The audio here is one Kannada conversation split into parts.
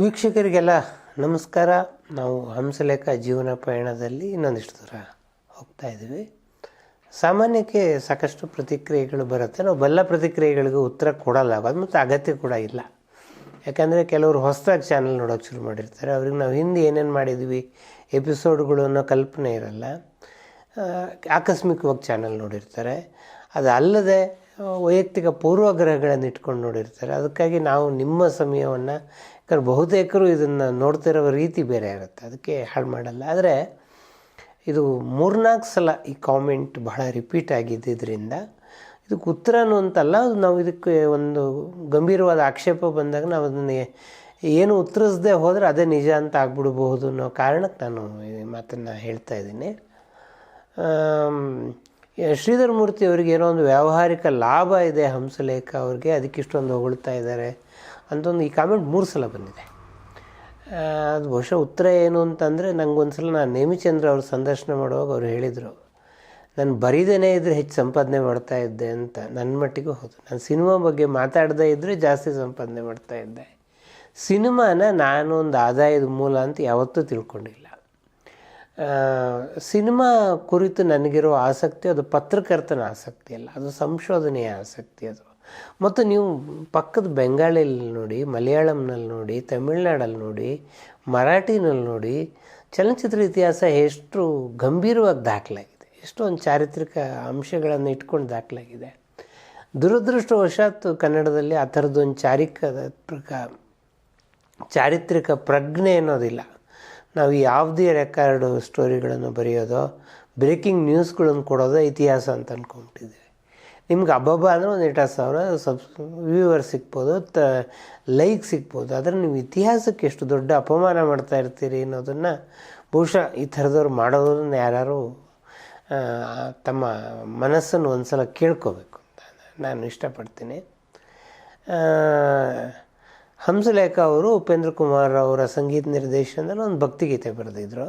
ವೀಕ್ಷಕರಿಗೆಲ್ಲ ನಮಸ್ಕಾರ. ನಾವು ಹಂಸಲೇಖ ಜೀವನ ಪಯಣದಲ್ಲಿ ಇನ್ನೊಂದಿಷ್ಟು ದೂರ ಹೋಗ್ತಾ ಇದ್ದೀವಿ. ಸಾಮಾನ್ಯಕ್ಕೆ ಸಾಕಷ್ಟು ಪ್ರತಿಕ್ರಿಯೆಗಳು ಬರುತ್ತೆ. ನಾವು ಬಲ್ಲ ಪ್ರತಿಕ್ರಿಯೆಗಳಿಗೂ ಉತ್ತರ ಕೊಡಲ್ಲ. ಅದು ಮತ್ತು ಅಗತ್ಯ ಕೂಡ ಇಲ್ಲ. ಯಾಕಂದರೆ ಕೆಲವರು ಹೊಸದಾಗಿ ಚಾನಲ್ ನೋಡೋಕ್ಕೆ ಶುರು ಮಾಡಿರ್ತಾರೆ. ಅವ್ರಿಗೆ ನಾವು ಹಿಂದೆ ಏನೇನು ಮಾಡಿದ್ವಿ ಎಪಿಸೋಡ್ಗಳು ಅನ್ನೋ ಕಲ್ಪನೆ ಇರಲ್ಲ. ಆಕಸ್ಮಿಕವಾಗಿ ಚಾನಲ್ ನೋಡಿರ್ತಾರೆ. ಅದು ಅಲ್ಲದೆ ವೈಯಕ್ತಿಕ ಪೂರ್ವಗ್ರಹಗಳನ್ನು ಇಟ್ಕೊಂಡು ನೋಡಿರ್ತಾರೆ. ಅದಕ್ಕಾಗಿ ನಾವು ನಿಮ್ಮ ಸಮಯವನ್ನು ಯಾಕಂದ್ರೆ ಬಹುತೇಕರು ಇದನ್ನು ನೋಡ್ತಿರೋ ರೀತಿ ಬೇರೆ ಇರುತ್ತೆ. ಅದಕ್ಕೆ ಹಾಳು ಮಾಡಲ್ಲ. ಆದರೆ ಇದು ಮೂರ್ನಾಲ್ಕು ಸಲ ಈ ಕಾಮೆಂಟ್ ಬಹಳ ರಿಪೀಟ್ ಆಗಿದ್ದರಿಂದ ಇದಕ್ಕೆ ಉತ್ತರನೂ ಅಂತಲ್ಲ ನಾವು ಇದಕ್ಕೆ ಒಂದು ಗಂಭೀರವಾದ ಆಕ್ಷೇಪ ಬಂದಾಗ ನಾವು ಅದನ್ನು ಏನು ಉತ್ತರಿಸದೆ ಹೋದರೆ ಅದೇ ನಿಜ ಅಂತ ಆಗ್ಬಿಡ್ಬಹುದು ಅನ್ನೋ ಕಾರಣಕ್ಕೆ ನಾನು ಈ ಮಾತನ್ನು ಹೇಳ್ತಾ ಇದ್ದೀನಿ. ಶ್ರೀಧರ್ಮೂರ್ತಿ ಶ್ರೀಧರ್ ಮೂರ್ತಿ ಅವರಿಗೆ ಏನೋ ಒಂದು ವ್ಯಾವಹಾರಿಕ ಲಾಭ ಇದೆ ಹಂಸಲೇಖ ಅವ್ರಿಗೆ ಅದಕ್ಕೆ ಇಷ್ಟೊಂದು ಹೊಗಳ್ತಾ ಇದ್ದಾರೆ. ಅಂತ ಒಂದು ಈ ಕಾಮೆಂಟ್ ಮೂರು ಸಲ ಬಂದಿದೆ. ಅದು ಬಹುಶಃ ಉತ್ತರ ಏನು ಅಂತಂದರೆ ನನಗೊಂದು ಸಲ ನಾನು ನೇಮಿಚಂದ್ರ ಅವರು ಸಂದರ್ಶನ ಮಾಡುವಾಗ ಅವ್ರು ಹೇಳಿದರು, ನಾನು ಬರೀದೇನೆ ಇದ್ದರೆ ಹೆಚ್ಚು ಸಂಪಾದನೆ ಮಾಡ್ತಾ ಇದ್ದೆ ಅಂತ. ನನ್ನ ಮಟ್ಟಿಗೂ ಹೌದು. ನಾನು ಸಿನಿಮಾ ಬಗ್ಗೆ ಮಾತಾಡದೇ ಇದ್ದರೆ ಜಾಸ್ತಿ ಸಂಪಾದನೆ ಮಾಡ್ತಾ ಇದ್ದೆ. ಸಿನಿಮಾನ ನಾನು ಒಂದು ಆದಾಯದ ಮೂಲ ಅಂತ ಯಾವತ್ತೂ ತಿಳ್ಕೊಂಡಿಲ್ಲ. ಸಿನಿಮಾ ಕುರಿತು ನನಗಿರೋ ಆಸಕ್ತಿ, ಅದು ಪತ್ರಕರ್ತನ ಆಸಕ್ತಿ ಅಲ್ಲ, ಅದು ಸಂಶೋಧನೆಯ ಆಸಕ್ತಿ ಅದು. ಮತ್ತು ನೀವು ಪಕ್ಕದ ಬೆಂಗಾಳಿಯಲ್ಲಿ ನೋಡಿ, ಮಲಯಾಳಂನಲ್ಲಿ ನೋಡಿ, ತಮಿಳ್ನಾಡಲ್ಲಿ ನೋಡಿ, ಮರಾಠಿನಲ್ಲಿ ನೋಡಿ, ಚಲನಚಿತ್ರ ಇತಿಹಾಸ ಎಷ್ಟು ಗಂಭೀರವಾಗಿ ದಾಖಲಾಗಿದೆ ಎಷ್ಟೊಂದು ಚಾರಿತ್ರಿಕ ಅಂಶಗಳನ್ನು ಇಟ್ಕೊಂಡು ದಾಖಲಾಗಿದೆ. ದುರದೃಷ್ಟವಶಾತ್ ಕನ್ನಡದಲ್ಲಿ ಆ ಥರದ್ದೊಂದು ಚಾರಿತ್ರಿಕ ಚಾರಿತ್ರಿಕ ಪ್ರಜ್ಞೆ ಅನ್ನೋದಿಲ್ಲ. ನಾವು ಯಾವುದೇ ರೆಕಾರ್ಡು ಸ್ಟೋರಿಗಳನ್ನು ಬರೆಯೋದೋ, ಬ್ರೇಕಿಂಗ್ ನ್ಯೂಸ್ಗಳನ್ನು ಕೊಡೋದೋ ಇತಿಹಾಸ ಅಂತ ಅಂದ್ಕೊಂಬಿಟ್ಟಿದ್ದೀವಿ ನಿಮ್ಗೆ ಅಬ್ಬಬ್ಬ ಅಂದರೆ ಒಂದು ಎಂಟು ಸಾವಿರ ಸಬ್ ವ್ಯೂವರ್ ಸಿಗ್ಬೋದು, ತ ಲೈಕ್ ಸಿಗ್ಬೋದು. ಆದರೆ ನೀವು ಇತಿಹಾಸಕ್ಕೆ ಎಷ್ಟು ದೊಡ್ಡ ಅಪಮಾನ ಮಾಡ್ತಾ ಇರ್ತೀರಿ ಅನ್ನೋದನ್ನು ಬಹುಶಃ ಈ ಥರದವ್ರು ಮಾಡೋದನ್ನು ಯಾರು ತಮ್ಮ ಮನಸ್ಸನ್ನು ಒಂದು ಸಲ ಕೇಳ್ಕೋಬೇಕು ಅಂತ ನಾನು ಇಷ್ಟಪಡ್ತೀನಿ. ಹಂಸಲೇಖ ಅವರು, ಉಪೇಂದ್ರ ಕುಮಾರ್ ಅವರ ಸಂಗೀತ ನಿರ್ದೇಶನದಲ್ಲಿ ಒಂದು ಭಕ್ತಿಗೀತೆ ಬರೆದಿದ್ರು.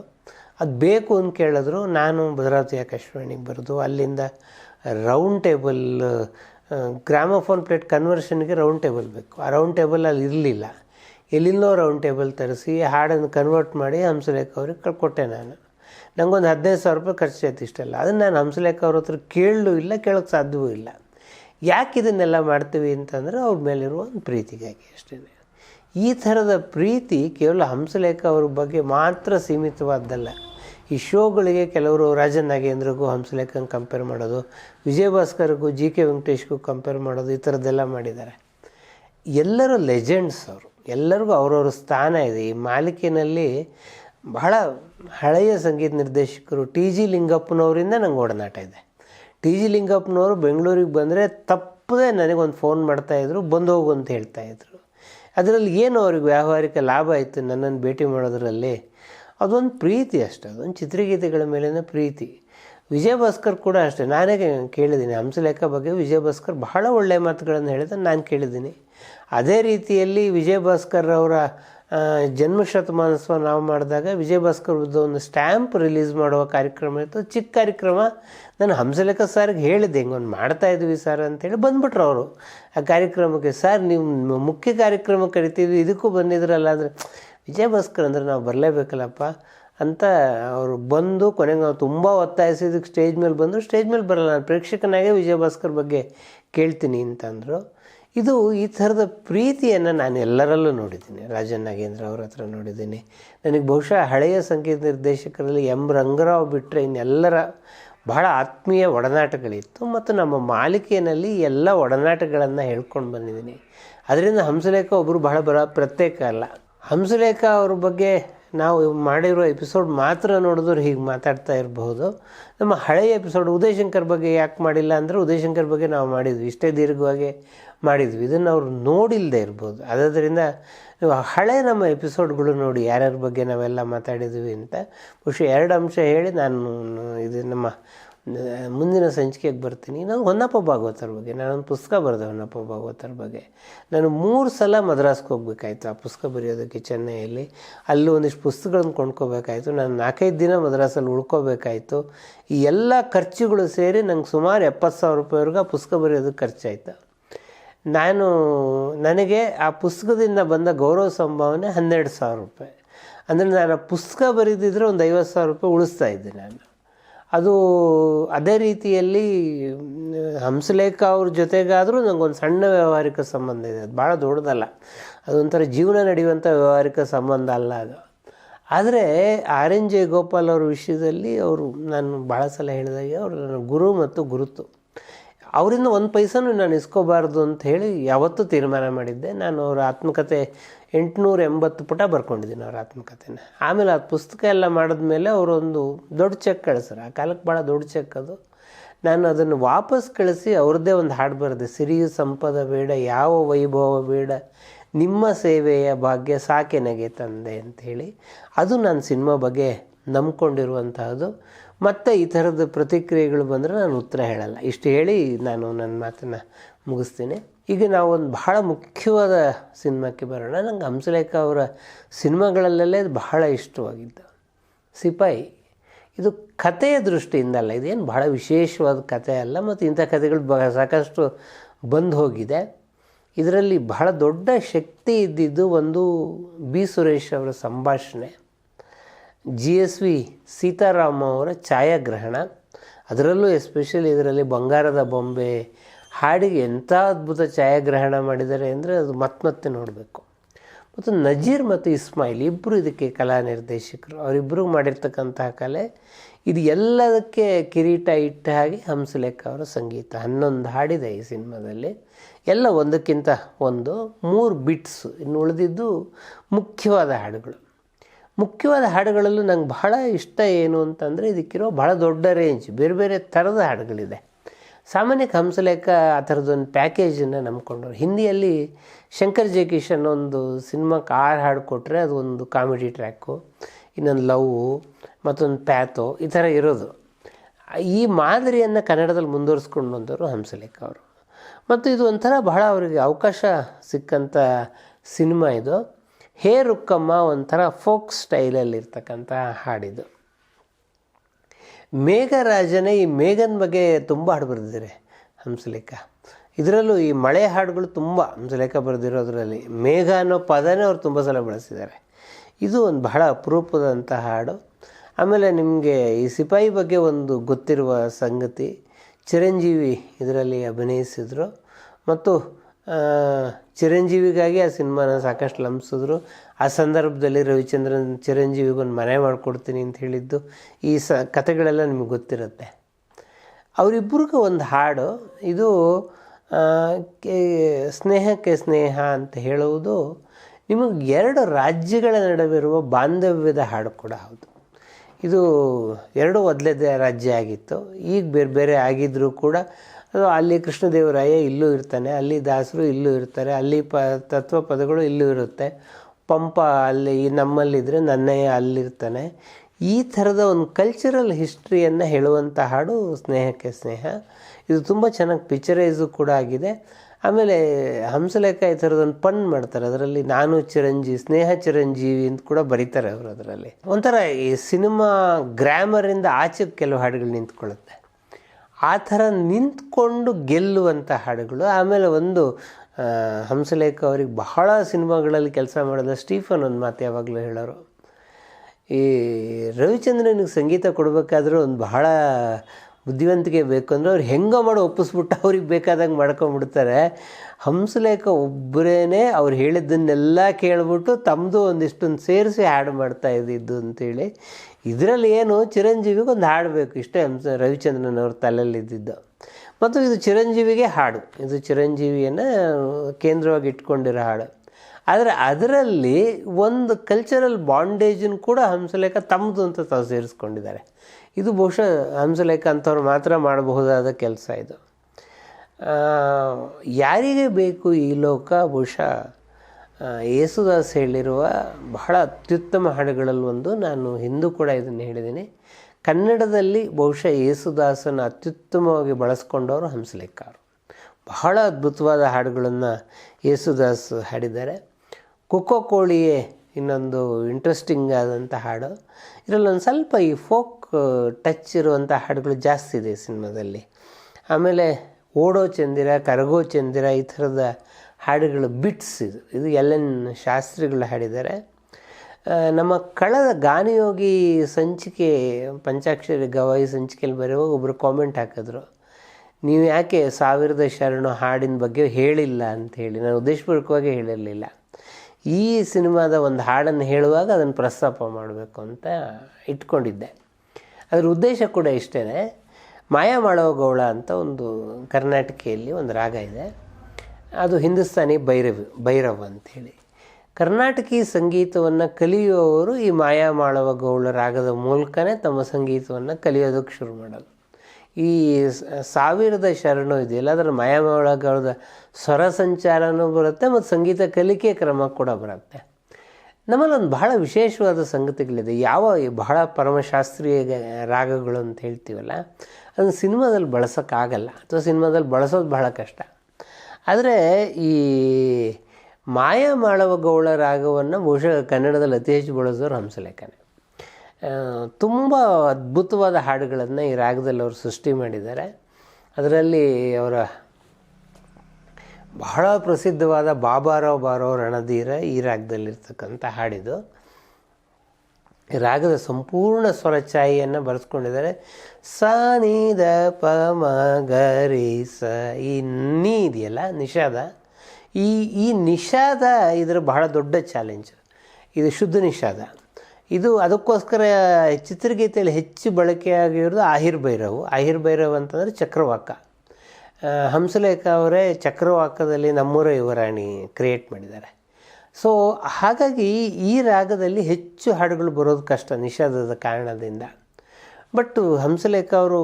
ಅದು ಬೇಕು ಅಂತ ಕೇಳಿದ್ರು. ನಾನು ಭದ್ರಾವತಿ ಆಕಾಶವಾಣಿಗೆ ಬರೆದು ಅಲ್ಲಿಂದ ರೌಂಡ್ ಟೇಬಲ್ ಗ್ರಾಮಫೋನ್ ಪ್ಲೇಟ್ ಕನ್ವರ್ಷನ್ಗೆ ರೌಂಡ್ ಟೇಬಲ್ ಬೇಕು. ಆ ರೌಂಡ್ ಟೇಬಲ್ ಅಲ್ಲಿ ಇರಲಿಲ್ಲ. ಎಲ್ಲಿಂದೋ ರೌಂಡ್ ಟೇಬಲ್ ತರಿಸಿ ಹಾಡನ್ನು ಕನ್ವರ್ಟ್ ಮಾಡಿ ಹಂಸಲೇಖ ಅವ್ರಿಗೆ ಕಳ್ಕೊಟ್ಟೆ ನಾನು. ನನಗೊಂದು ಹದಿನೈದು ಸಾವಿರ ರೂಪಾಯಿ ಖರ್ಚು ಆಯ್ತು ಇಷ್ಟೆಲ್ಲ. ಅದನ್ನು ನಾನು ಹಂಸಲೇಖ ಅವ್ರ ಹತ್ರ ಕೇಳಲೂ ಇಲ್ಲ ಕೇಳೋಕ್ಕೆ ಸಾಧ್ಯವೂ ಇಲ್ಲ. ಯಾಕೆ ಇದನ್ನೆಲ್ಲ ಮಾಡ್ತೀವಿ ಅಂತಂದರೆ ಅವ್ರ ಮೇಲಿರುವ ಒಂದು ಪ್ರೀತಿಗಾಗಿ ಅಷ್ಟೇ ಈ ಥರದ ಪ್ರೀತಿ ಕೇವಲ ಹಂಸಲೇಖ ಅವ್ರ ಬಗ್ಗೆ ಮಾತ್ರ ಸೀಮಿತವಾದ್ದಲ್ಲ. ಈ ಶೋಗಳಿಗೆ ಕೆಲವರು ರಾಜನ್ ನಾಗೇಂದ್ರಗೂ, ಹಂಸಲೇಖನ್ ಕಂಪೇರ್ ಮಾಡೋದು, ವಿಜಯಭಾಸ್ಕರ್ಗೂ, ಜಿ ಕೆ ವೆಂಕಟೇಶ್ಗೂ ಕಂಪೇರ್ ಮಾಡೋದು ಈ ಥರದ್ದೆಲ್ಲ ಮಾಡಿದ್ದಾರೆ. ಎಲ್ಲರೂ ಲೆಜೆಂಡ್ಸ್ ಅವರು. ಎಲ್ಲರಿಗೂ ಅವ್ರವ್ರ ಸ್ಥಾನ ಇದೆ. ಈ ಮಾಲಿಕೆಯಲ್ಲಿ ಬಹಳ ಹಳೆಯ ಸಂಗೀತ ನಿರ್ದೇಶಕರು ಟಿ ಜಿ ಲಿಂಗಪ್ಪನವರಿಂದ ನಂಗೆ ಒಡನಾಟ ಇದೆ. ಟಿ ಜಿ ಲಿಂಗಪ್ಪನವರು ಬೆಂಗಳೂರಿಗೆ ಬಂದರೆ ತಪ್ಪದೇ ನನಗೊಂದು ಫೋನ್ ಮಾಡ್ತಾಯಿದ್ರು ಬಂದು ಹೋಗು ಅಂತ ಹೇಳ್ತಾಯಿದ್ರು ಅದರಲ್ಲಿ ಏನು ಅವ್ರಿಗೆ ವ್ಯಾವಹಾರಿಕ ಲಾಭ ಆಯಿತು ನನ್ನನ್ನು ಭೇಟಿ ಮಾಡೋದರಲ್ಲಿ? ಅದೊಂದು ಪ್ರೀತಿ ಅಷ್ಟೆ, ಅದೊಂದು ಚಿತ್ರಗೀತೆಗಳ ಮೇಲಿನ ಪ್ರೀತಿ. ವಿಜಯ ಭಾಸ್ಕರ್ ಕೂಡ ಅಷ್ಟೇ, ನಾನೇ ಕೇಳಿದ್ದೀನಿ, ಹಂಸಲೇಖ ಬಗ್ಗೆ ವಿಜಯ ಭಾಸ್ಕರ್ ಬಹಳ ಒಳ್ಳೆಯ ಮಾತುಗಳನ್ನು ಹೇಳಿದ ನಾನು ಕೇಳಿದ್ದೀನಿ. ಅದೇ ರೀತಿಯಲ್ಲಿ ವಿಜಯ ಭಾಸ್ಕರ್ ಅವರ ಜನ್ಮ ಶತಮಾನೋತ್ಸವ ನಾವು ಮಾಡಿದಾಗ ವಿಜಯ ಭಾಸ್ಕರ್ ಒಂದು ಸ್ಟ್ಯಾಂಪ್ ರಿಲೀಸ್ ಮಾಡುವ ಕಾರ್ಯಕ್ರಮ ಇತ್ತು, ಚಿಕ್ಕ ಕಾರ್ಯಕ್ರಮ. ನಾನು ಹಂಸಲೇಖ ಸರ್ಗೆ ಹೇಳಿದ್ದೆ ಒಂದು ಮಾಡ್ತಾ ಇದ್ವಿ ಸರ್ ಅಂತೇಳಿ ಬಂದ್ಬಿಟ್ರು ಅವರು. ಆ ಕಾರ್ಯಕ್ರಮಕ್ಕೆ, ಸರ್, ನೀವು ಮುಖ್ಯ ಕಾರ್ಯಕ್ರಮ ಕರಿತೀವಿ, ಇದಕ್ಕೂ ಬಂದಿದ್ರಲ್ಲ ಅಂದರೆ ವಿಜಯ ಭಾಸ್ಕರ್ ಅಂದರೆ ನಾವು ಬರಲೇಬೇಕಲ್ಲಪ್ಪ ಅಂತ ಅವರು ಬಂದು ಕೊನೆಗೆ ನಾವು ತುಂಬ ಒತ್ತಾಯಿಸಿದಕ್ಕೆ ಸ್ಟೇಜ್ ಮೇಲೆ ಬಂದರು ಸ್ಟೇಜ್ ಮೇಲೆ ಬರಲ್ಲ, ನಾನು ಪ್ರೇಕ್ಷಕನಾಗೆ ವಿಜಯ ಭಾಸ್ಕರ್ ಬಗ್ಗೆ ಕೇಳ್ತೀನಿ ಅಂತಂದರು. ಇದು ಈ ಥರದ ಪ್ರೀತಿಯನ್ನು ನಾನು ಎಲ್ಲರಲ್ಲೂ ನೋಡಿದ್ದೀನಿ. ರಾಜನ್ ನಾಗೇಂದ್ರ ಅವ್ರ ಹತ್ರ ನೋಡಿದ್ದೀನಿ. ನನಗೆ ಬಹುಶಃ ಹಳೆಯ ಸಂಗೀತ ನಿರ್ದೇಶಕರಲ್ಲಿ ಎಂ ರಂಗರಾವ್ ಬಿಟ್ಟರೆ ಇನ್ನೆಲ್ಲರ ಬಹಳ ಆತ್ಮೀಯ ಒಡನಾಟಗಳಿತ್ತು ಮತ್ತು ನಮ್ಮ ಮಾಲಿಕೆಯಲ್ಲಿ ಎಲ್ಲ ಒಡನಾಟಗಳನ್ನು ಹೇಳ್ಕೊಂಡು ಬಂದಿದ್ದೀನಿ. ಅದರಿಂದ ಹಂಸಲೇಖ ಒಬ್ಬರು ಬಹಳ ಬರ, ಪ್ರತ್ಯೇಕ ಅಲ್ಲ. ಹಂಸಲೇಖ ಅವ್ರ ಬಗ್ಗೆ ನಾವು ಮಾಡಿರೋ ಎಪಿಸೋಡ್ ಮಾತ್ರ ನೋಡಿದ್ರೆ ಹೀಗೆ ಮಾತಾಡ್ತಾ ಇರಬಹುದು. ನಮ್ಮ ಹಳೆಯ ಎಪಿಸೋಡ್ ಉದಯಶಂಕರ್ ಬಗ್ಗೆ ಯಾಕೆ ಮಾಡಿಲ್ಲ ಅಂದರೆ ಉದಯಶಂಕರ್ ಬಗ್ಗೆ ನಾವು ಮಾಡಿದ್ವಿ. ಇಷ್ಟೇ ದೀರ್ಘವಾಗಿ ಮಾಡಿದ್ವಿ. ಇದನ್ನು ಅವರು ನೋಡಿಲ್ಲದೆ ಇರ್ಬೋದು. ಅದರಿಂದ ನೀವು ಹಳೆ ನಮ್ಮ ಎಪಿಸೋಡ್ಗಳು ನೋಡಿ ಯಾರ್ಯಾರ ಬಗ್ಗೆ ನಾವೆಲ್ಲ ಮಾತಾಡಿದ್ವಿ ಅಂತ. ಬಹುಶಃ ಎರಡು ಅಂಶ ಹೇಳಿ ನಾನು ಇದು ನಮ್ಮ ಮುಂದಿನ ಸಂಚಿಕೆಗೆ ಬರ್ತೀನಿ. ನಾನು ಹೊನ್ನಪ್ಪ ಭಾಗವತರ ಬಗ್ಗೆ, ನಾನೊಂದು ಪುಸ್ತಕ ಬರೆದೆ ಹೊನ್ನಪ್ಪ ಭಾಗವತರ ಬಗ್ಗೆ. ನಾನು ಮೂರು ಸಲ ಮದ್ರಾಸ್ಗೆ ಹೋಗ್ಬೇಕಾಯ್ತು. ಆ ಪುಸ್ತಕ ಬರೆಯೋದಕ್ಕೆ ಚೆನ್ನೈಯಲ್ಲಿ. ಅಲ್ಲಿ ಒಂದಿಷ್ಟು ಪುಸ್ತಕಗಳನ್ನು ಕೊಂಡ್ಕೋಬೇಕಾಯ್ತು. ನಾನು ನಾಲ್ಕೈದು ದಿನ ಮದ್ರಾಸಲ್ಲಿ ಉಳ್ಕೋಬೇಕಾಯಿತು. ಈ ಎಲ್ಲ ಖರ್ಚುಗಳು ಸೇರಿ ನಂಗೆ ಸುಮಾರು ಎಪ್ಪತ್ತು ಸಾವಿರ ರೂಪಾಯಿವರೆಗೂ ಆ ಪುಸ್ತಕ ಬರೆಯೋದಕ್ಕೆ ಖರ್ಚಾಯಿತು. ನಾನು, ನನಗೆ ಆ ಪುಸ್ತಕದಿಂದ ಬಂದ ಗೌರವ ಸಂಭಾವನೆ ಹನ್ನೆರಡು ಸಾವಿರ ರೂಪಾಯಿ. ಅಂದರೆ ನಾನು ಆ ಪುಸ್ತಕ ಬರೆದಿದ್ರೆ ಒಂದು ಐವತ್ತು ಸಾವಿರ ರೂಪಾಯಿ ಉಳಿಸ್ತಾ ಇದ್ದೆ ನಾನು. ಅದು ಅದೇ ರೀತಿಯಲ್ಲಿ, ಹಂಸಲೇಖ ಅವ್ರ ಜೊತೆಗಾದರೂ ನನಗೊಂದು ಸಣ್ಣ ವ್ಯಾವಹಾರಿಕ ಸಂಬಂಧ ಇದೆ. ಅದು ಭಾಳ ದೊಡ್ಡದಲ್ಲ. ಅದೊಂಥರ ಜೀವನ ನಡೆಯುವಂಥ ವ್ಯಾವಹಾರಿಕ ಸಂಬಂಧ ಅಲ್ಲ ಅದು. ಆದರೆ ಆರ್ ಎನ್ ಜೆ ಗೋಪಾಲ್ ಅವ್ರ ವಿಷಯದಲ್ಲಿ ಅವರು, ನಾನು ಭಾಳ ಸಲ ಹೇಳಿದಾಗೆ ಅವರು ನನ್ನ ಗುರು ಮತ್ತು ಗುರುತು. ಅವರಿಂದ ಒಂದು ಪೈಸನೂ ನಾನು ಇಸ್ಕೋಬಾರ್ದು ಅಂತ ಹೇಳಿ ಯಾವತ್ತೂ ತೀರ್ಮಾನ ಮಾಡಿದ್ದೆ. ನಾನು ಅವರ ಆತ್ಮಕತೆ ಎಂಟುನೂರ ಎಂಬತ್ತು ಪುಟ ಬರ್ಕೊಂಡಿದ್ದೀನಿ ಅವ್ರ ಆತ್ಮಕತೆನ. ಆಮೇಲೆ ಆ ಪುಸ್ತಕ ಎಲ್ಲ ಮಾಡಿದ್ಮೇಲೆ ಅವರೊಂದು ದೊಡ್ಡ ಚೆಕ್ ಕಳಿಸ್ರು. ಆ ಕಾಲಕ್ಕೆ ಭಾಳ ದೊಡ್ಡ ಚೆಕ್ ಅದು. ನಾನು ಅದನ್ನು ವಾಪಸ್ ಕಳಿಸಿ ಅವ್ರದ್ದೇ ಒಂದು ಹಾಡು ಬರೆದೆ. ಸಿರಿಯು ಸಂಪದ ಬೇಡ, ಯಾವ ವೈಭವ ಬೇಡ, ನಿಮ್ಮ ಸೇವೆಯ ಭಾಗ್ಯ ಸಾಕೆನಗೆ ತಂದೆ ಅಂಥೇಳಿ ಅದು ನಾನು ಸಿನಿಮಾ ಬಗ್ಗೆ ನಂಬ್ಕೊಂಡಿರುವಂತಹದ್ದು. ಮತ್ತು ಈ ಥರದ ಪ್ರತಿಕ್ರಿಯೆಗಳು ಬಂದರೆ ನಾನು ಉತ್ತರ ಹೇಳಲ್ಲ. ಇಷ್ಟು ಹೇಳಿ ನಾನು ನನ್ನ ಮಾತನ್ನು ಮುಗಿಸ್ತೀನಿ. ಈಗ ನಾವು ಒಂದು ಬಹಳ ಮುಖ್ಯವಾದ ಸಿನಿಮಾಕ್ಕೆ ಬರೋಣ. ನಂಗೆ ಹಂಸಲೇಖ ಅವರ ಸಿನಿಮಾಗಳಲ್ಲೇ ಬಹಳ ಇಷ್ಟವಾಗಿದ್ದ. ಸಿಪಾಯಿ, ಇದು ಕಥೆಯ ದೃಷ್ಟಿಯಿಂದಲ್ಲ, ಇದೇನು ಬಹಳ ವಿಶೇಷವಾದ ಕಥೆ ಅಲ್ಲ, ಮತ್ತು ಇಂಥ ಕಥೆಗಳು ಬ ಸಾಕಷ್ಟು ಬಂದು ಹೋಗಿದೆ. ಇದರಲ್ಲಿ ಬಹಳ ದೊಡ್ಡ ಶಕ್ತಿ ಇದ್ದಿದ್ದು ಒಂದು ಬಿ ಸುರೇಶ್ ಅವರ ಸಂಭಾಷಣೆ. ಜಿ ಎಸ್ ವಿ ಸೀತಾರಾಮ ಅವರ ಛಾಯಾಗ್ರಹಣ. ಅದರಲ್ಲೂ ಎಸ್ಪೆಷಲಿ ಇದರಲ್ಲಿ ಬಂಗಾರದ ಬೊಂಬೆ, ಹಾಡಿಗೆ ಎಂಥ ಅದ್ಭುತ ಛಾಯಾಗ್ರಹಣ ಮಾಡಿದ್ದಾರೆ ಅಂದರೆ ಅದು ಮತ್ತೆ ನೋಡಬೇಕು. ಮತ್ತು ನಜೀರ್ ಮತ್ತು ಇಸ್ಮಾಯಿಲ್ ಇಬ್ಬರು ಇದಕ್ಕೆ ಕಲಾ ನಿರ್ದೇಶಕರು. ಅವರಿಬ್ಬರು ಮಾಡಿರ್ತಕ್ಕಂತಹ ಕಲೆ, ಇದು ಎಲ್ಲದಕ್ಕೆ ಕಿರೀಟ ಇಟ್ಟ ಹಾಗೆ ಹಂಸಲೇಖ ಅವರ ಸಂಗೀತ. ಹನ್ನೊಂದು ಹಾಡಿದೆ ಈ ಸಿನಿಮಾದಲ್ಲಿ. ಎಲ್ಲ ಒಂದಕ್ಕಿಂತ ಒಂದು, ಮೂರು ಬಿಟ್ಸು. ಇನ್ನು ಉಳಿದಿದ್ದು ಮುಖ್ಯವಾದ ಹಾಡುಗಳು. ಮುಖ್ಯವಾದ ಹಾಡುಗಳಲ್ಲೂ ನಂಗೆ ಬಹಳ ಇಷ್ಟ ಏನು ಅಂತಂದರೆ ಇದಕ್ಕಿರೋ ಬಹಳ ದೊಡ್ಡ ರೇಂಜ್, ಬೇರೆ ಬೇರೆ ಥರದ ಹಾಡುಗಳಿದೆ. ಸಾಮಾನ್ಯ ಹಂಸಲೇಖ ಆ ಥರದೊಂದು ಪ್ಯಾಕೇಜನ್ನು ನಂಬ್ಕೊಂಡವ್ರು. ಹಿಂದಿಯಲ್ಲಿ ಶಂಕರ್ ಜಯಕಿಶನ್ ಒಂದು ಸಿನಿಮಾಕ್ಕೆ ಆರು ಹಾಡು ಕೊಟ್ಟರೆ ಅದು ಒಂದು ಕಾಮಿಡಿ ಟ್ರ್ಯಾಕು, ಇನ್ನೊಂದು ಲವ್, ಮತ್ತೊಂದು ಪ್ಯಾಥೋ ಈ ಥರ ಇರೋದು. ಈ ಮಾದರಿಯನ್ನು ಕನ್ನಡದಲ್ಲಿ ಮುಂದುವರಿಸ್ಕೊಂಡು ಬಂದವರು ಹಂಸಲೇಖ ಅವರು. ಮತ್ತು ಇದು ಒಂಥರ ಬಹಳ ಅವರಿಗೆ ಅವಕಾಶ ಸಿಕ್ಕಂಥ ಸಿನಿಮಾ ಇದು. ಹೇ ರುಕ್ಕಮ್ಮ ಒಂಥರ ಫೋಕ್ ಸ್ಟೈಲಲ್ಲಿರ್ತಕ್ಕಂಥ ಹಾಡಿದು. ಮೇಘರಾಜನೇ ಈ ಮೇಘನ ಬಗ್ಗೆ ತುಂಬ ಹಾಡು ಬರೆದಿದ್ದಾರೆ ಹಂಸಲೇಖ. ಇದರಲ್ಲೂ ಈ ಮಳೆ ಹಾಡುಗಳು ತುಂಬ ಹಂಸಲೇಖ ಬರೆದಿರೋದ್ರಲ್ಲಿ. ಮೇಘ ಅನ್ನೋ ಪದನೇ ಅವ್ರು ತುಂಬ ಸಲ ಬಳಸಿದ್ದಾರೆ. ಇದು ಒಂದು ಬಹಳ ಅಪರೂಪದಂಥ ಹಾಡು. ಆಮೇಲೆ ನಿಮಗೆ ಈ ಸಿಪಾಯಿ ಬಗ್ಗೆ ಒಂದು ಗೊತ್ತಿರುವ ಸಂಗತಿ, ಚಿರಂಜೀವಿ ಇದರಲ್ಲಿ ಅಭಿನಯಿಸಿದರು. ಮತ್ತು ಚಿರಂಜೀವಿಗಾಗಿ ಆ ಸಿನಿಮಾನ ಸಾಕಷ್ಟು ಲಂಬಿಸಿದ್ರು. ಆ ಸಂದರ್ಭದಲ್ಲಿ ರವಿಚಂದ್ರನ್ ಚಿರಂಜೀವಿಗೊಂದು ಮನೆ ಮಾಡಿಕೊಡ್ತೀನಿ ಅಂತ ಹೇಳಿದ್ದು ಈ ಸ, ಕಥೆಗಳೆಲ್ಲ ನಿಮಗೆ ಗೊತ್ತಿರುತ್ತೆ. ಅವರಿಬ್ಬರಿಗೂ ಒಂದು ಹಾಡು, ಇದು ಸ್ನೇಹಕ್ಕೆ ಸ್ನೇಹ ಅಂತ ಹೇಳುವುದು. ನಿಮಗೆ ಎರಡು ರಾಜ್ಯಗಳ ನಡುವಿರುವ ಬಾಂಧವ್ಯದ ಹಾಡು ಕೂಡ ಹೌದು. ಇದು ಎರಡು ಮೊದಲೇದೇ ರಾಜ್ಯ ಆಗಿತ್ತು. ಈಗ ಬೇರೆ ಬೇರೆ ಆಗಿದ್ದರೂ ಕೂಡ ಅದು ಅಲ್ಲಿ ಕೃಷ್ಣದೇವರಾಯ ಇಲ್ಲೂ ಇರ್ತಾನೆ, ಅಲ್ಲಿ ದಾಸರು ಇಲ್ಲೂ ಇರ್ತಾರೆ, ಅಲ್ಲಿ ಪ, ತತ್ವ ಪದಗಳು ಇಲ್ಲೂ ಇರುತ್ತೆ. ಪಂಪ ಅಲ್ಲಿ ನಮ್ಮಲ್ಲಿದ್ದರೆ ನನ್ನಯ್ಯ ಅಲ್ಲಿರ್ತಾನೆ. ಈ ಥರದ ಒಂದು ಕಲ್ಚರಲ್ ಹಿಸ್ಟ್ರಿಯನ್ನು ಹೇಳುವಂಥ ಹಾಡು ಸ್ನೇಹಕ್ಕೆ ಸ್ನೇಹ. ಇದು ತುಂಬ ಚೆನ್ನಾಗಿ ಪಿಕ್ಚರೈಸು ಕೂಡ ಆಗಿದೆ. ಆಮೇಲೆ ಹಂಸಲೇಖ ಈ ಥರದೊಂದು ಪನ್ ಮಾಡ್ತಾರೆ, ಅದರಲ್ಲಿ ನಾನು ಚಿರಂಜೀವಿ, ಸ್ನೇಹ ಚಿರಂಜೀವಿ ಅಂತ ಕೂಡ ಬರೀತಾರೆ ಅವರು ಅದರಲ್ಲಿ. ಒಂಥರ ಈ ಸಿನಿಮಾ ಗ್ರಾಮರಿಂದ ಆಚೆ ಕೆಲವು ಹಾಡುಗಳು ನಿಂತ್ಕೊಳ್ಳುತ್ತೆ. ಆ ಥರ ನಿಂತ್ಕೊಂಡು ಗೆಲ್ಲುವಂಥ ಹಾಡುಗಳು. ಆಮೇಲೆ ಒಂದು ಹಂಸಲೇಖ ಅವ್ರಿಗೆ ಬಹಳ ಸಿನಿಮಾಗಳಲ್ಲಿ ಕೆಲಸ ಮಾಡಿದ ಸ್ಟೀಫನ್ ಒಂದು ಮಾತು ಯಾವಾಗಲೂ ಹೇಳೋರು. ಈ ರವಿಚಂದ್ರನಿಗೆ ಸಂಗೀತ ಕೊಡಬೇಕಾದ್ರೂ ಒಂದು ಬಹಳ ಬುದ್ಧಿವಂತಿಕೆ ಬೇಕು ಅಂದರೆ ಅವ್ರು ಹೆಂಗೋ ಮಾಡಿ ಒಪ್ಪಿಸ್ಬಿಟ್ಟು ಅವ್ರಿಗೆ ಬೇಕಾದಂಗೆ ಮಾಡ್ಕೊಂಬಿಡ್ತಾರೆ. ಹಂಸಲೇಖ ಒಬ್ಬರೇ ಅವ್ರು ಹೇಳಿದ್ದನ್ನೆಲ್ಲ ಕೇಳ್ಬಿಟ್ಟು ತಮ್ಮದು ಒಂದಿಷ್ಟೊಂದು ಸೇರಿಸಿ ಆ್ಯಡ್ ಮಾಡ್ತಾ ಇದ್ದಿದ್ದು ಅಂತೇಳಿ ಇದರಲ್ಲಿ ಏನು ಚಿರಂಜೀವಿಗೆ ಒಂದು ಹಾಡು ಬೇಕು. ಇಷ್ಟೇ ಹಂಸ ರವಿಚಂದ್ರನ್ ಅವ್ರ ತಲೆಯಲ್ಲಿ ಇದ್ದಿದ್ದು ಮತ್ತು ಇದು ಚಿರಂಜೀವಿಗೆ ಹಾಡು. ಇದು ಚಿರಂಜೀವಿಯನ್ನು ಕೇಂದ್ರವಾಗಿ ಇಟ್ಕೊಂಡಿರೋ ಹಾಡು. ಆದರೆ ಅದರಲ್ಲಿ ಒಂದು ಕಲ್ಚರಲ್ ಬಾಂಡೇಜನ್ನು ಕೂಡ ಹಂಸಲೇಖ ತಮ್ಮದು ಅಂತ ತಾವು ಸೇರಿಸ್ಕೊಂಡಿದ್ದಾರೆ. ಇದು ಬಹುಶಃ ಹಂಸಲೇಖ ಅಂಥವ್ರು ಮಾತ್ರ ಮಾಡಬಹುದಾದ ಕೆಲಸ ಇದು. ಯಾರಿಗೆ ಬೇಕು ಈ ಲೋಕ? ಬಹುಶಃ ಯೇಸುದಾಸ್ ಹೇಳಿರುವ ಬಹಳ ಅತ್ಯುತ್ತಮ ಹಾಡುಗಳಲ್ಲಿ ಒಂದು ನಾನು ಹಿಂದೂ ಕೂಡ ಇದನ್ನು ಹೇಳಿದ್ದೀನಿ. ಕನ್ನಡದಲ್ಲಿ ಬಹುಶಃ ಯೇಸುದಾಸನ ಅತ್ಯುತ್ತಮವಾಗಿ ಬಳಸ್ಕೊಂಡವರು ಹಂಸಲೇಖರು. ಬಹಳ ಅದ್ಭುತವಾದ ಹಾಡುಗಳನ್ನು ಯೇಸುದಾಸ್ ಹಾಡಿದ್ದಾರೆ. ಕುಕ್ಕೋ ಕೋಳಿಯೇ ಇನ್ನೊಂದು ಇಂಟ್ರೆಸ್ಟಿಂಗ್ ಆದಂಥ ಹಾಡು. ಇದರಲ್ಲಿ ಒಂದು ಸ್ವಲ್ಪ ಈ ಫೋಕ್ ಟಚ್ ಇರುವಂಥ ಹಾಡುಗಳು ಜಾಸ್ತಿ ಇದೆ ಸಿನಿಮಾದಲ್ಲಿ. ಆಮೇಲೆ ಓಡೋ ಚಂದಿರ, ಕರಗೋ ಚಂದಿರ ಈ ಥರದ ಹಾಡುಗಳು ಬಿಟ್ಸ್ ಇದು. ಇದು ಎಲ್ ಎನ್ ಶಾಸ್ತ್ರಿಗಳು ಹಾಡಿದ್ದಾರೆ. ನಮ್ಮ ಕಳೆದ ಗಾನಯೋಗಿ ಸಂಚಿಕೆ, ಪಂಚಾಕ್ಷರಿ ಗವಾಯಿ ಸಂಚಿಕೆಯಲ್ಲಿ ಬರೆಯುವಾಗ ಒಬ್ಬರು ಕಾಮೆಂಟ್ ಹಾಕಿದ್ರು. ನೀವು ಯಾಕೆ ಸಾವಿರದ ಶರಣು ಹಾಡಿನ ಬಗ್ಗೆ ಹೇಳಿಲ್ಲ ಅಂತ ಹೇಳಿ. ನಾನು ಉದ್ದೇಶಪೂರ್ವಕವಾಗಿ ಹೇಳಿರಲಿಲ್ಲ. ಈ ಸಿನಿಮಾದ ಒಂದು ಹಾಡನ್ನು ಹೇಳುವಾಗ ಅದನ್ನು ಪ್ರಸ್ತಾಪ ಮಾಡಬೇಕು ಅಂತ ಇಟ್ಕೊಂಡಿದ್ದೆ. ಅದರ ಉದ್ದೇಶ ಕೂಡ ಇಷ್ಟೇ ಮಾಯಾ ಮಾಡೋ ಗೌಳ ಅಂತ ಒಂದು ಕರ್ನಾಟಕೆಯಲ್ಲಿ ಒಂದು ರಾಗ ಇದೆ. ಅದು ಹಿಂದೂಸ್ತಾನಿ ಭೈರವ್ ಭೈರವ್ ಅಂಥೇಳಿ. ಕರ್ನಾಟಕಿ ಸಂಗೀತವನ್ನು ಕಲಿಯುವವರು ಈ ಮಾಯಾ ಮಾಳವ ಗೌಳ ರಾಗದ ಮೂಲಕನೇ ತಮ್ಮ ಸಂಗೀತವನ್ನು ಕಲಿಯೋದಕ್ಕೆ ಶುರು ಮಾಡೋದು ಈ ಸಾವಿರದ ಶರಣು ಇದೆಯಲ್ಲ ಅದರ ಮಾಯಾ ಮಾಳವ ಗೌಳದ ಸ್ವರ ಸಂಚಾರನೂ ಬರುತ್ತೆ ಮತ್ತು ಸಂಗೀತ ಕಲಿಕೆ ಕ್ರಮ ಕೂಡ ಬರುತ್ತೆ. ನಮ್ಮಲ್ಲಿ ಒಂದು ಬಹಳ ವಿಶೇಷವಾದ ಸಂಗತಿಗಳಿದೆ. ಯಾವ ಬಹಳ ಪರಮಶಾಸ್ತ್ರೀಯ ರಾಗಗಳು ಅಂತ ಹೇಳ್ತೀವಲ್ಲ, ಅದನ್ನು ಸಿನಿಮಾದಲ್ಲಿ ಬಳಸೋಕ್ಕಾಗಲ್ಲ. ಅಥವಾ ಸಿನಿಮಾದಲ್ಲಿ ಬಳಸೋದು ಬಹಳ ಕಷ್ಟ. ಆದರೆ ಈ ಮಾಯಾ ಮಾಳವ ಗೌಳ ರಾಗವನ್ನು ಬಹುಶಃ ಕನ್ನಡದಲ್ಲಿ ಅತಿ ಹೆಚ್ಚು ಬಳಸೋರು ಹಂಸಲೇಖನೆ. ತುಂಬ ಅದ್ಭುತವಾದ ಹಾಡುಗಳನ್ನು ಈ ರಾಗದಲ್ಲಿ ಅವರು ಸೃಷ್ಟಿ ಮಾಡಿದ್ದಾರೆ. ಅದರಲ್ಲಿ ಅವರ ಬಹಳ ಪ್ರಸಿದ್ಧವಾದ ಬಾಬಾರಾವ್ ಬಾರೋ ರಣಧೀರ ಈ ರಾಗದಲ್ಲಿರ್ತಕ್ಕಂಥ ಹಾಡಿದು. ರಾಗದ ಸಂಪೂರ್ಣ ಸ್ವರ ಛಾಯೆಯನ್ನು ಬರೆಸ್ಕೊಂಡಿದ್ದಾರೆ. ಸ, ನಿ, ದ, ಪ, ಮ, ಗ, ರಿ, ಸ, ಈ ನೀ ಇದೆಯಲ್ಲ, ನಿಷಾದ. ಈ ಈ ನಿಷಾದ ಇದರ ಬಹಳ ದೊಡ್ಡ ಚಾಲೆಂಜ್ ಇದು ಶುದ್ಧ ನಿಷಾದ. ಇದು ಅದಕ್ಕೋಸ್ಕರ ಚಿತ್ರಗೀತೆಯಲ್ಲಿ ಹೆಚ್ಚು ಬಳಕೆಯಾಗಿರೋದು ಆಹಿರ್ ಭೈರವ್ ಆಹಿರ್ ಭೈರವ್ ಅಂತಂದರೆ ಚಕ್ರವಾಕ. ಹಂಸಲೇಖ ಅವರೇ ಚಕ್ರವಾಕದಲ್ಲಿ ನಮ್ಮೂರ ಯುವರಾಣಿ ಕ್ರಿಯೇಟ್ ಮಾಡಿದ್ದಾರೆ. ಸೊ ಹಾಗಾಗಿ ಈ ರಾಗದಲ್ಲಿ ಹೆಚ್ಚು ಹಾಡುಗಳು ಬರೋದು ಕಷ್ಟ ನಿಷಾದದ ಕಾರಣದಿಂದ. ಬಟ್ ಹಂಸಲೇಖ ಅವರು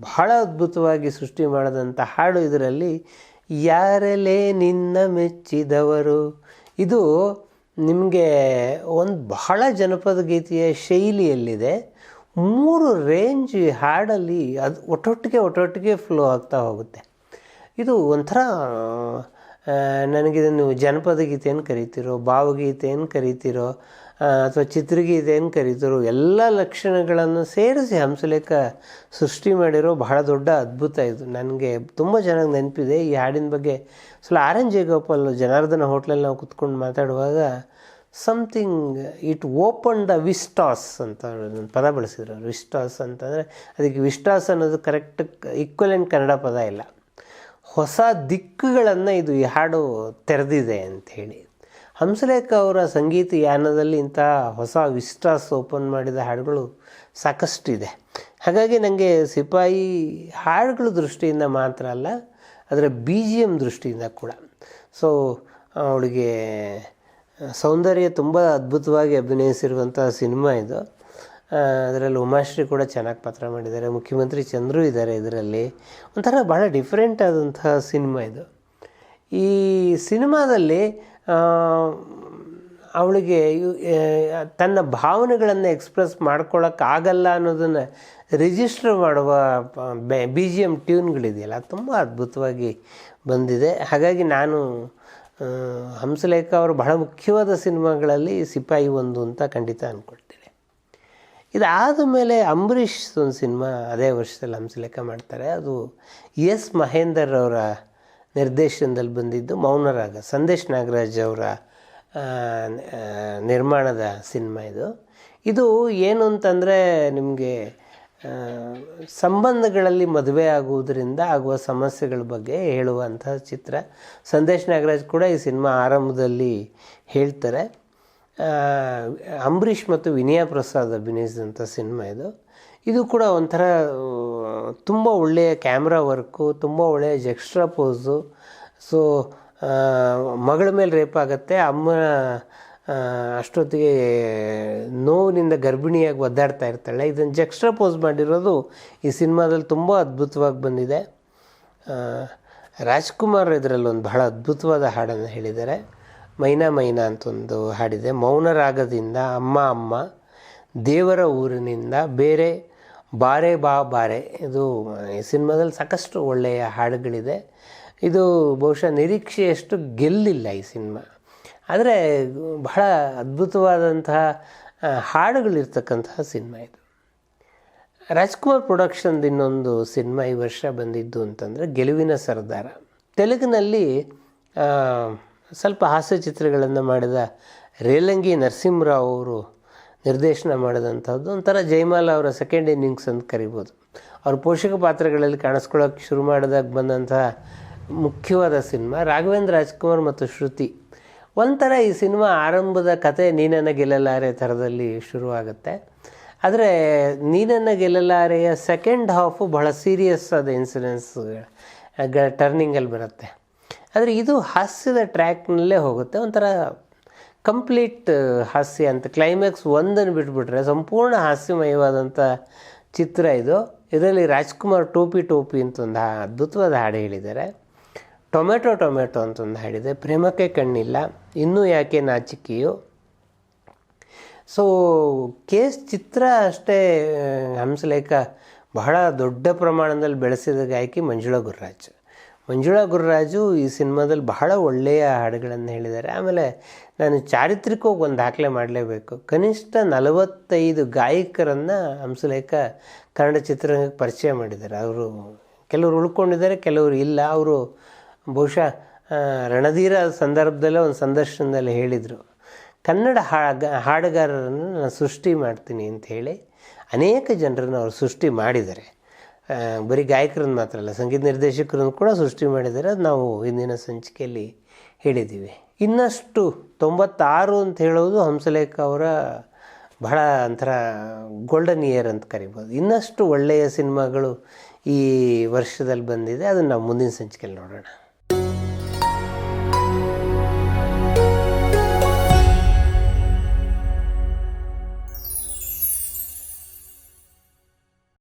ಬಹಳ ಅದ್ಭುತವಾಗಿ ಸೃಷ್ಟಿ ಮಾಡಿದಂಥ ಹಾಡು ಇದರಲ್ಲಿ, ಯಾರಲೇ ನಿನ್ನ ಮೆಚ್ಚಿದವರು. ಇದು ನಿಮಗೆ ಒಂದು ಬಹಳ ಜನಪದ ಗೀತೆಯ ಶೈಲಿಯಲ್ಲಿದೆ. ಮೂರು ರೇಂಜ್ ಹಾಡಲ್ಲಿ ಅದು ಒಟ್ಟೊಟ್ಟಿಗೆ ಒಟ್ಟೊಟ್ಟಿಗೆ ಫ್ಲೋ ಆಗ್ತಾ ಹೋಗುತ್ತೆ. ಇದು ಒಂಥರ ನನಗಿದನ್ನು ಜನಪದ ಗೀತೆಯನ್ನು ಕರಿತೀರೋ ಏನು ಕರಿತೀರೋ ಅಥವಾ ಏನು ಕರಿತೀರೋ ಎಲ್ಲ ಲಕ್ಷಣಗಳನ್ನು ಸೇರಿಸಿ ಹಂಸಲೇಖ ಸೃಷ್ಟಿ ಮಾಡಿರೋ ಬಹಳ ದೊಡ್ಡ ಅದ್ಭುತ ಇದು. ನನಗೆ ತುಂಬ ಚೆನ್ನಾಗಿ ನೆನಪಿದೆ. ಈ ಹಾಡಿನ ಬಗ್ಗೆ ಸ್ವಲ್ಪ ಆರ್ ಎನ್ ಜಯಗೋಪಾಲ್ ಜನಾರ್ದನ ಹೋಟ್ಲಲ್ಲಿ ನಾವು ಕುತ್ಕೊಂಡು ಮಾತಾಡುವಾಗ something it open the vistas ಅಂತ ಪದ ಬಳಸಿದ್ರು. ವಿಸ್ಟಾಸ್ ಅಂತಂದರೆ, ಅದಕ್ಕೆ ವಿಸ್ಟಾಸ್ ಅನ್ನೋದು ಕರೆಕ್ಟ್ ಈಕ್ವಲೆಂಟ್ ಕನ್ನಡ ಪದ ಇಲ್ಲ. ಹೊಸ ದಿಕ್ಕುಗಳನ್ನು ಇದು ಈ ಹಾಡು ತೆರೆದಿದೆ ಅಂಥೇಳಿ ಹಂಸಲೇಖ ಅವರ ಸಂಗೀತ ಯಾನದಲ್ಲಿ ಇಂತಹ ಹೊಸ ವಿಸ್ಟಾಸ್ ಓಪನ್ ಮಾಡಿದ ಹಾಡುಗಳು ಸಾಕಷ್ಟಿದೆ. ಹಾಗಾಗಿ ನನಗೆ ಸಿಪಾಯಿ ಹಾಡುಗಳ ದೃಷ್ಟಿಯಿಂದ ಮಾತ್ರ ಅಲ್ಲ, ಅದರ ಬಿ ಜಿ ಎಂ ದೃಷ್ಟಿಯಿಂದ ಕೂಡ. ಸೊ ಅವಳಿಗೆ ಸೌಂದರ್ಯ ತುಂಬ ಅದ್ಭುತವಾಗಿ ಅಭಿನಯಿಸಿರುವಂಥ ಸಿನಿಮಾ ಇದು. ಅದರಲ್ಲಿ ಉಮಾಶ್ರೀ ಕೂಡ ಚೆನ್ನಾಗಿ ಪಾತ್ರ ಮಾಡಿದ್ದಾರೆ. ಮುಖ್ಯಮಂತ್ರಿ ಚಂದ್ರು ಇದ್ದಾರೆ ಇದರಲ್ಲಿ. ಒಂಥರ ಭಾಳ ಡಿಫ್ರೆಂಟ್ ಆದಂತಹ ಸಿನಿಮಾ ಇದು. ಈ ಸಿನಿಮಾದಲ್ಲಿ ಅವಳಿಗೆ ತನ್ನ ಭಾವನೆಗಳನ್ನು ಎಕ್ಸ್ಪ್ರೆಸ್ ಮಾಡ್ಕೊಳ್ಳೋಕ್ಕಾಗಲ್ಲ ಅನ್ನೋದನ್ನು ರಿಜಿಸ್ಟರ್ ಮಾಡುವ ಬಿ ಜಿ ಎಂ ಟ್ಯೂನ್ಗಳಿದೆಯಲ್ಲ ತುಂಬ ಅದ್ಭುತವಾಗಿ ಬಂದಿದೆ. ಹಾಗಾಗಿ ನಾನು ಹಂಸಲೇಖ ಅವರು ಬಹಳ ಮುಖ್ಯವಾದ ಸಿನಿಮಾಗಳಲ್ಲಿ ಸಿಪಾಯಿ ಒಂದು ಅಂತ ಖಂಡಿತ ಅಂದ್ಕೊಳ್ತೀನಿ ಇದಾದ ಮೇಲೆ ಅಂಬರೀಷ್ ಒಂದು ಸಿನಿಮಾ ಅದೇ ವರ್ಷದಲ್ಲಿ ಹಂಸಲೇಖ ಮಾಡ್ತಾರೆ. ಅದು ಎಸ್ ಮಹೇಂದರ್ ಅವರ ನಿರ್ದೇಶನದಲ್ಲಿ ಬಂದಿದ್ದು ಮೌನರಾಗ, ಸಂದೇಶ್ ನಾಗರಾಜ್ ಅವರ ನಿರ್ಮಾಣದ ಸಿನಿಮಾ ಇದು. ಇದು ಏನು ಅಂತಂದರೆ ನಿಮಗೆ ಸಂಬಂಧಗಳಲ್ಲಿ ಮದುವೆ ಆಗುವುದರಿಂದ ಆಗುವ ಸಮಸ್ಯೆಗಳ ಬಗ್ಗೆ ಹೇಳುವಂಥ ಚಿತ್ರ. ಸಂದೇಶ್ ನಾಗರಾಜ್ ಕೂಡ ಈ ಸಿನಿಮಾ ಆರಂಭದಲ್ಲಿ ಹೇಳ್ತಾರೆ. ಅಂಬರೀಷ್ ಮತ್ತು ವಿನಯ ಪ್ರಸಾದ್ ಅಭಿನಯಿಸಿದಂಥ ಸಿನಿಮಾ ಇದು. ಇದು ಕೂಡ ಒಂಥರ ತುಂಬ ಒಳ್ಳೆಯ ಕ್ಯಾಮ್ರಾ ವರ್ಕು, ತುಂಬ ಒಳ್ಳೆಯ ಜೆಕ್ಸ್ಟ್ರಾ ಪೋಸು. ಸೊ ಮಗಳ ಮೇಲೆ ರೇಪ್ ಆಗುತ್ತೆ, ಅಮ್ಮ ಅಷ್ಟೊತ್ತಿಗೆ ನೋವಿನಿಂದ ಗರ್ಭಿಣಿಯಾಗಿ ಒದ್ದಾಡ್ತಾ ಇರ್ತಾಳೆ. ಇದನ್ನು ಜೆಕ್ಸ್ಟ್ರಾ ಪೋಸ್ ಮಾಡಿರೋದು ಈ ಸಿನಿಮಾದಲ್ಲಿ ತುಂಬ ಅದ್ಭುತವಾಗಿ ಬಂದಿದೆ. ರಾಜ್ಕುಮಾರ್ ಇದರಲ್ಲಿ ಒಂದು ಬಹಳ ಅದ್ಭುತವಾದ ಹಾಡನ್ನು ಹೇಳಿದ್ದಾರೆ. ಮೈನಾ ಮೈನಾ ಅಂತೊಂದು ಹಾಡಿದೆ. ಮೌನ ರಾಗದಿಂದ ಅಮ್ಮ ಅಮ್ಮ, ದೇವರ ಊರಿನಿಂದ ಬೇರೆ ಬಾರೆ ಬಾ ಬಾರೆ. ಇದು ಈ ಸಿನಿಮಾದಲ್ಲಿ ಸಾಕಷ್ಟು ಒಳ್ಳೆಯ ಹಾಡುಗಳಿದೆ. ಇದು ಬಹುಶಃ ನಿರೀಕ್ಷೆಯಷ್ಟು ಗೆಲ್ಲಿಲ್ಲ ಈ ಸಿನಿಮಾ. ಆದರೆ ಬಹಳ ಅದ್ಭುತವಾದಂತಹ ಹಾಡುಗಳಿರ್ತಕ್ಕಂತಹ ಸಿನಿಮಾ ಇದು. ರಾಜ್ಕುಮಾರ್ ಪ್ರೊಡಕ್ಷನ್ದು ಇನ್ನೊಂದು ಸಿನಿಮಾ ಈ ವರ್ಷ ಬಂದಿದ್ದು ಅಂತಂದರೆ ಗೆಲುವಿನ ಸರ್ದಾರ. ತೆಲುಗಿನಲ್ಲಿ ಸ್ವಲ್ಪ ಹಾಸ್ಯ ಚಿತ್ರಗಳನ್ನು ಮಾಡಿದ ರೇಲಂಗಿ ನರಸಿಂಹರಾವ್ ಅವರು ನಿರ್ದೇಶನ ಮಾಡಿದಂಥದ್ದು ಒಂಥರ ಜಯಮಾಲ ಅವರ ಸೆಕೆಂಡ್ ಇನ್ನಿಂಗ್ಸ್ ಅಂತ ಕರಿಬೋದು. ಅವ್ರ ಪೋಷಕ ಪಾತ್ರಗಳಲ್ಲಿ ಕಾಣಿಸ್ಕೊಳ್ಳೋಕೆ ಶುರು ಮಾಡಿದಾಗ ಬಂದಂತಹ ಮುಖ್ಯವಾದ ಸಿನಿಮಾ ರಾಘವೇಂದ್ರ ರಾಜ್ಕುಮಾರ್ ಮತ್ತು ಶ್ರುತಿ. ಒಂಥರ ಈ ಸಿನಿಮಾ ಆರಂಭದ ಕತೆ ನೀನನ್ನು ಗೆಲ್ಲಲಾರೆ ಥರದಲ್ಲಿ ಶುರುವಾಗುತ್ತೆ. ಆದರೆ ನೀನನ್ನು ಗೆಲ್ಲಲಾರೆಯ ಸೆಕೆಂಡ್ ಹಾಫು ಬಹಳ ಸೀರಿಯಸ್ ಆದ ಇನ್ಸಿಡೆನ್ಸ್ ಟರ್ನಿಂಗಲ್ಲಿ ಬರುತ್ತೆ. ಆದರೆ ಇದು ಹಾಸ್ಯದ ಟ್ರ್ಯಾಕ್ನಲ್ಲೇ ಹೋಗುತ್ತೆ. ಒಂಥರ ಕಂಪ್ಲೀಟ್ ಹಾಸ್ಯ ಅಂತ ಕ್ಲೈಮ್ಯಾಕ್ಸ್ ಒಂದನ್ನು ಬಿಟ್ಬಿಟ್ರೆ ಸಂಪೂರ್ಣ ಹಾಸ್ಯಮಯವಾದಂಥ ಚಿತ್ರ ಇದು. ಇದರಲ್ಲಿ ರಾಜ್ಕುಮಾರ್ ಟೋಪಿ ಟೋಪಿ ಅಂತ ಒಂದು ಅದ್ಭುತವಾದ ಹಾಡು ಹೇಳಿದ್ದಾರೆ. ಟೊಮೆಟೊ ಟೊಮೆಟೊ ಅಂತ ಒಂದು ಹಾಡಿದೆ. ಪ್ರೇಮಕ್ಕೆ ಕಣ್ಣಿಲ್ಲ, ಇನ್ನೂ ಯಾಕೆ ನಾಚಿಕೆಯು. ಸೊ ಕೇಸ್ ಚಿತ್ರ ಅಷ್ಟೇ ಹಂಸಲೇಖ ಬಹಳ ದೊಡ್ಡ ಪ್ರಮಾಣದಲ್ಲಿ ಬೆಳೆಸಿದ ಗಾಯಕಿ ಮಂಜುಳಾ ಗುರುರಾಜ್. ಮಂಜುಳಾ ಗುರುರಾಜು ಈ ಸಿನಿಮಾದಲ್ಲಿ ಬಹಳ ಒಳ್ಳೆಯ ಹಾಡುಗಳನ್ನು ಹೇಳಿದ್ದಾರೆ. ಆಮೇಲೆ ನಾನು ಚಾರಿತ್ರಿಕವಾಗಿ ಒಂದು ದಾಖಲೆ ಮಾಡಲೇಬೇಕು. ಕನಿಷ್ಠ ನಲವತ್ತೈದು ಗಾಯಕರನ್ನು ಹಂಸಲೇಖ ಕನ್ನಡ ಚಿತ್ರರಂಗಕ್ಕೆ ಪರಿಚಯ ಮಾಡಿದ್ದಾರೆ. ಅವರು ಕೆಲವರು ಉಳ್ಕೊಂಡಿದ್ದಾರೆ, ಕೆಲವರು ಇಲ್ಲ. ಅವರು ಬಹುಶಃ ರಣಧೀರ ಸಂದರ್ಭದಲ್ಲೇ ಒಂದು ಸಂದರ್ಶನದಲ್ಲಿ ಹೇಳಿದರು. ಕನ್ನಡ ಹಾಗ, ಹಾಡುಗಾರರನ್ನು ನಾನು ಸೃಷ್ಟಿ ಮಾಡ್ತೀನಿ ಅಂತ ಹೇಳಿ ಅನೇಕ ಜನರನ್ನು ಅವರು ಸೃಷ್ಟಿ ಮಾಡಿದ್ದಾರೆ. ಬರೀ ಗಾಯಕರನ್ನು ಮಾತ್ರ ಅಲ್ಲ, ಸಂಗೀತ ನಿರ್ದೇಶಕರನ್ನು ಕೂಡ ಸೃಷ್ಟಿ ಮಾಡಿದ್ದಾರೆ. ಅದು ನಾವು ಇಂದಿನ ಸಂಚಿಕೆಯಲ್ಲಿ ಹೇಳಿದ್ದೀವಿ. ಇನ್ನಷ್ಟು ತೊಂಬತ್ತಾರು ಅಂತ ಹೇಳೋದು ಹಂಸಲೇಖ ಅವರ ಬಹಳ ಒಂಥರ ಗೋಲ್ಡನ್ ಇಯರ್ ಅಂತ ಕರಿಬೋದು. ಇನ್ನಷ್ಟು ಒಳ್ಳೆಯ ಸಿನಿಮಾಗಳು ಈ ವರ್ಷದಲ್ಲಿ ಬಂದಿದೆ. ಅದನ್ನು ನಾವು ಮುಂದಿನ ಸಂಚಿಕೆಯಲ್ಲಿ ನೋಡೋಣ.